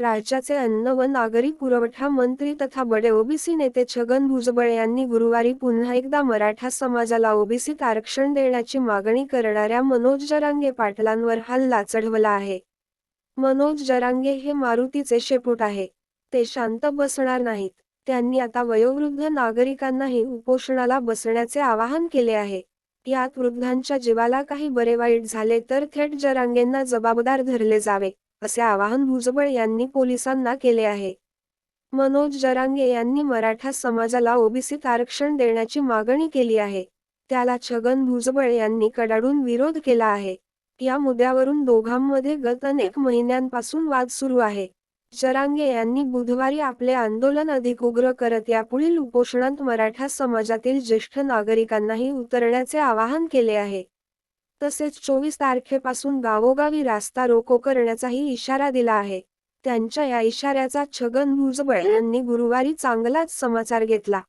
राज्याचे अन्न व नागरी पुरवठा मंत्री तथा बडे ओबीसी नेते छगन भुजबळ यांनी गुरुवारी पुन्हा एकदा मराठा समाजाला ओबीसीत आरक्षण देण्याची मागणी करणाऱ्या मनोज जरांगे पाटलांवर हल्ला चढवला आहे. मनोज जरांगे हे मारुतीचे शेपूट आहे. ते शांत बसणार नाहीत. त्यांनी आता वयोवृद्ध नागरिकांनाही उपोषणाला बसण्याचे आवाहन केले आहे. यात वृद्धांच्या जीवाला काही बरे वाईट झाले तर थेट जरांगेंना जबाबदार धरले जावे. असे आवाहन भुजबळ यांनी पोलिसांना केले आहे. मनोज जरांगे यांनी मराठा समाजाला ओबीसीत आरक्षण देण्याची मागणी केली आहे. त्याला छगन भुजबळ यांनी कडाडून विरोध केला आहे. या मुद्द्यावरून दोघांमध्ये गत अनेक महिन्यांपासून वाद सुरू आहे. जरांगे यांनी बुधवारी आपले आंदोलन अधिक उग्र करत यापुढील उपोषणात मराठा समाजातील ज्येष्ठ नागरिकांनाही उतरण्याचे आवाहन केले आहे. तसेच चोवीस तारखेपासून गावोगावी रास्ता रोको करण्याचाही इशारा दिला आहे. त्यांच्या या इशाऱ्याचा छगन भुजबळ यांनी गुरुवारी चांगलाच समाचार घेतला.